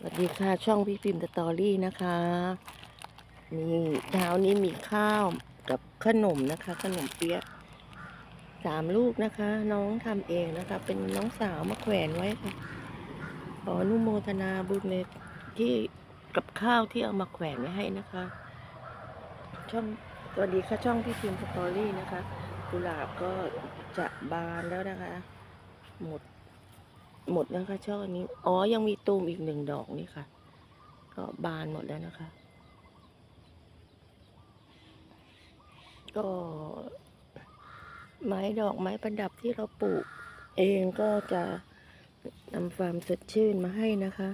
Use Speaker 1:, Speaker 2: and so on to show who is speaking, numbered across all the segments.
Speaker 1: สวัสดีค่ะช่องพี่พิมพ์สตอรี่นะคะนี่เช้านี้มีข้าวกับขนมนะคะ ขนมเปี๊ยะสามลูกนะคะ น้องทำเองนะคะ เป็นน้องสาวมาแขวนไว้ค่ะขออนุโมทนาบุญในที่กับข้าวที่เอามาแขวนไว้ให้นะคะ ช่องสวัสดีค่ะช่องพี่พิมพ์สตอรี่นะคะกุหลาบก็จะบานแล้วนะคะ หมด หมดแล้วค่ะช่อนี้ อ๋อ ยังมีตูมอีกหนึ่งดอกนี่ค่ะ ก็บานหมดแล้วนะคะ ก็ ไม้ดอกไม้ประดับที่เราปลูก เองก็จะนำความสดชื่นมาให้นะคะ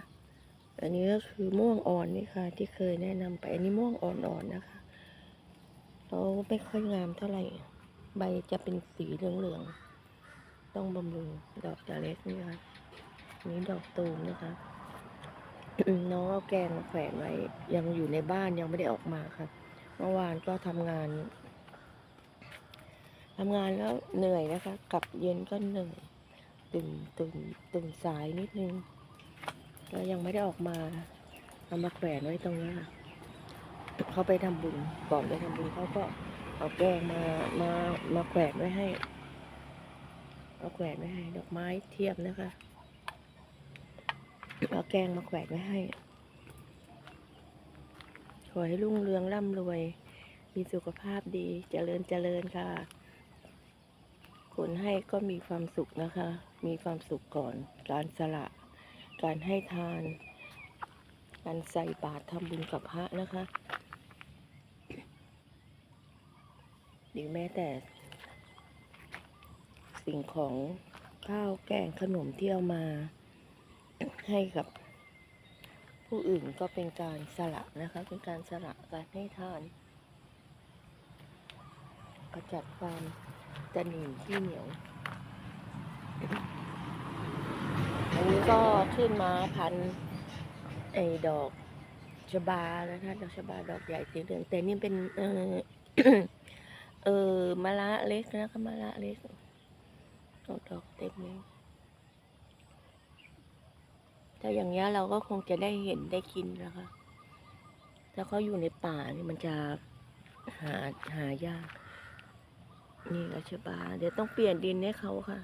Speaker 1: อันนี้ก็คือม่วงอ่อนนี่ค่ะ ที่เคยแนะนำไป อันนี้ม่วงอ่อนๆนะคะเขาไม่ค่อยงามเท่าไหร่ ใบจะเป็นสีเหลืองๆ ต้องบำรุงดอกจะเล็กนี่ค่ะ นี่ดอกตูมนะคะ น้องเอาแกงมาแขวนไว้ ยังอยู่ในบ้านยังไม่ได้ออกมาค่ะ เมื่อวานก็ทำงานทำงานแล้วเหนื่อยนะคะ กลับเย็นก็เหนื่อยตื่นตื่นตื่นสายนิดนึงก็ยังไม่ได้ออกมาเอามาแขวนไว้ตรงนี้ค่ะเขาไปทำบุญก่อนไปทำบุญเขาก็เอาแกงมามามาแขวนไว้ให้เอาแขวนไว้ให้ดอกไม้เทียมนะคะ เอาแกงมาแขวนไว้ให้ ขอให้รุ่งเรืองร่ำรวย มีสุขภาพดีเจริญเจริญค่ะ คนให้ก็มีความสุขนะคะ มีความสุขก่อน การสละ การให้ทาน การใส่บาตรทำบุญกับพระนะคะหรือแม้แต่สิ่งของข้าวแกงขนมที่เอามา ให้กับผู้อื่นก็เป็นการสละนะคะ เป็นการสละการให้ทานกระจัดความตะหนีที่เหนียวอันนี้ก็ขึ้นมาพันไอ้ดอกชบานะคะดอกชบาดอกใหญ่สีเหลืองแต่นี่เป็นเออเออมะละเล็กนะคะมะละเล็กดอกดอกเต็มเลย ถ้าอย่างเงี้ยเราก็คงจะได้เห็นได้กินนะคะ ถ้าเขาอยู่ในป่านี่มันจะหาหายาก นี่ก็ชบาเดี๋ยวต้องเปลี่ยนดินให้เขาค่ะ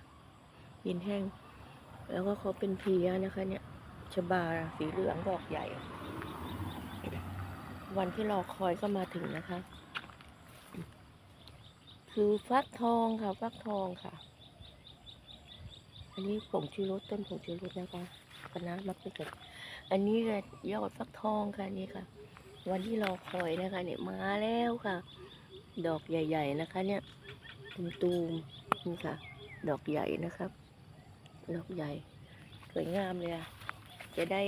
Speaker 1: ดินแห้ง แล้วก็เขาเป็นเพียนะคะ เนี่ยชบาสีเหลืองดอกใหญ่ วันที่รอคอยก็มาถึงนะคะ คือฟักทองค่ะ ฟักทองค่ะ อันนี้ผงชูรสต้นผงชูรสนะคะ คณะมักจะเกิดอันนี้ก็ยอดฟักทองค่ะนี่ค่ะ วันที่รอคอยนะคะเนี่ยมาแล้วค่ะ ดอกใหญ่ ๆนะคะ เนี่ยตูมๆนี่ค่ะ ดอกใหญ่นะครับดอกใหญ่สวยงามเลยอะจะได้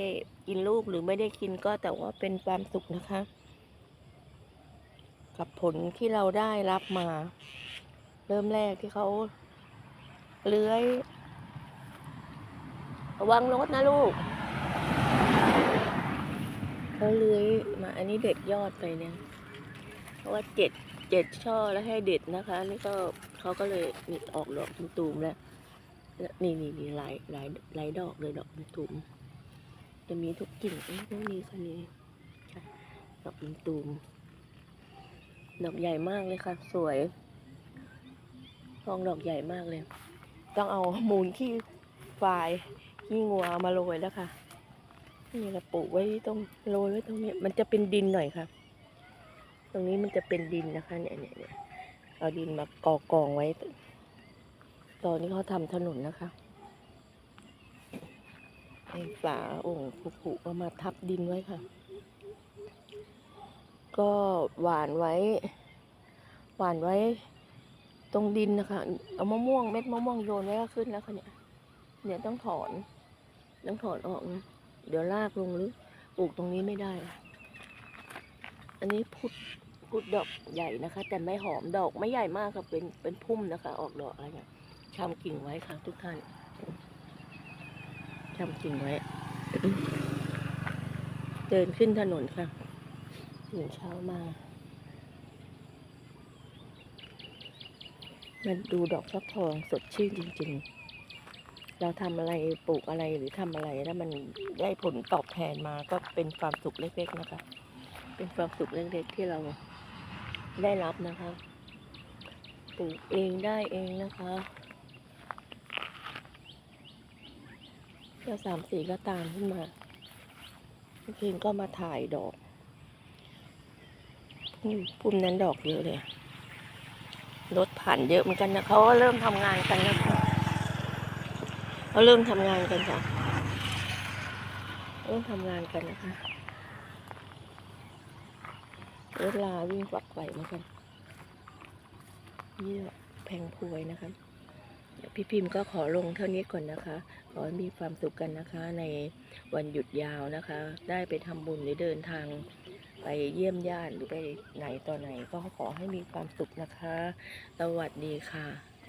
Speaker 1: กินลูกหรือไม่ได้กินก็แต่ว่าเป็นความสุขนะคะ กับผลที่เราได้รับมา เริ่มแรกที่เขาเลื้อย ระวังรถนะลูกเขาเลื้อยมาอันนี้เด็ดยอดไปเนี่ยเพราะว่าเจ็ดเจ็ดช่อแล้วให้เด็ดนะคะ นี่ก็เขาก็เลยนี่ออกดอกตูมแล้วนี่นี่นี่หลายหลายหลายดอกเลยดอกตูมจะมีทุกกิ่งเอ้ยตรงนี้ค่ะนี่ค่ะดอกตูมดอกใหญ่มากเลยค่ะ สวยทองดอกใหญ่มากเลย ต้องเอามูลขี้ควาย ขี้งัวมาโรยแล้วค่ะ นี่เราปลูกไว้ตรงโรยไว้ตรงนี้ มันจะเป็นดินหน่อยค่ะ ตรงนี้มันจะเป็นดินนะคะ เนี่ยเนี่ยเนี่ยเอาดินมากอกองไว้ ตอนนี้เขาทำถนนนะคะไอ้ฝาโอ่งผุๆก็มาทับดินไว้ค่ะ ก็หวานไว้ หวานไว้ ตรงดินนะคะ เอามะม่วงเม็ดมะม่วงโยนไว้ก็ขึ้นแล้วค่ะเนี่ย เนี่ยต้องถอน ต้องถอนออกนะ เดี๋ยวลากลงหรือปลูกตรงนี้ไม่ได้ อันนี้พุดพุดดอกใหญ่นะคะ แต่ไม่หอมดอกไม่ใหญ่มากค่ะเป็นเป็นพุ่มนะคะ ออกดอกอะไรเนี่ยชำกิ่งไว้ค่ะ ทุกท่านชำกิ่งไว้ เดินขึ้นถนนค่ะตื่นเช้ามามาดูดอกฟักทองสดชื่นจริง ๆ เราทำอะไรปลูกอะไรหรือทำอะไรแล้วมันได้ผลตอบแทนมาก็เป็นความสุขเล็กๆนะคะ เป็นความสุขเล็กๆที่เราได้รับนะคะปลูกเองได้เองนะคะเจ้าสามสีก็ตามขึ้นมาเมื่อคืนก็มาถ่ายดอกนี่พุ่มนั้นดอกเยอะเลยรถผ่านเยอะเหมือนกันนะเขาก็เริ่มทำงานกันนะคะ เขาเริ่มทำงานกันค่ะเริ่มทำงานกันนะคะรถลาวิ่งฝักไฟเหมือนกันนี่แพงพวยนะคะพี่พิมพ์ก็ขอลงเท่านี้ก่อนนะคะ ขอให้มีความสุขกันนะคะ ในวันหยุดยาวนะคะ ได้ไปทำบุญหรือเดินทางไปเยี่ยมญาติหรือไปไหนต่อไหน ก็ขอให้มีความสุขนะคะ สวัสดีค่ะ